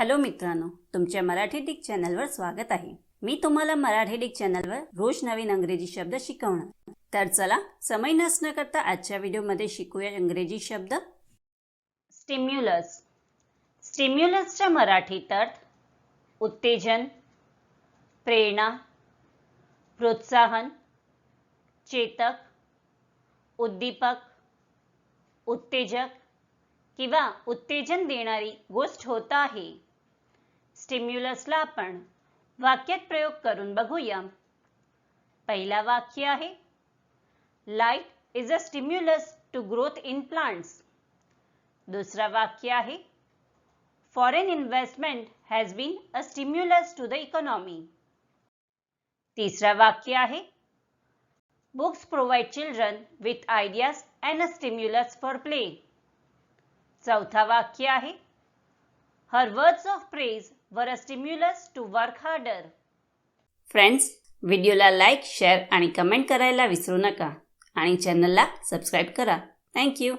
Hello मित्रांनो तुमच्या Marathi Dick चॅनलवर स्वागत आहे. मी तुम्हाला मराठी डिक चॅनलवर रोज नवीन अंग्रेजी शब्द शिकवणार. तर चला समय नसणं करता आजच्या व्हिडिओमध्ये शिकूया इंग्रजी शब्द. स्टिम्युलस स्टिम्युलसच्या मराठीत अर्थ उत्तेजन प्रेरणा प्रोत्साहन चेतक उद्दीपक उत्तेजक किंवा उत्तेजन देणारी गोष्ट होत आहे. स्टिम्युलसला आपण वाक्यात प्रयोग करून बघूया. पहिला वाक्य आहे light is a stimulus to growth in plants दुसरा वाक्य आहे foreign investment has been a stimulus to the economy तिसरा वाक्य आहे books provide children with ideas and a stimulus for play चौथा वाक्य आहे her words of praise were a stimulus to work harder friends व्हिडिओला लाईक शेअर आणि comment करायला विसरू नका. आणि चॅनलला सबस्क्राईब करा. थँक्यू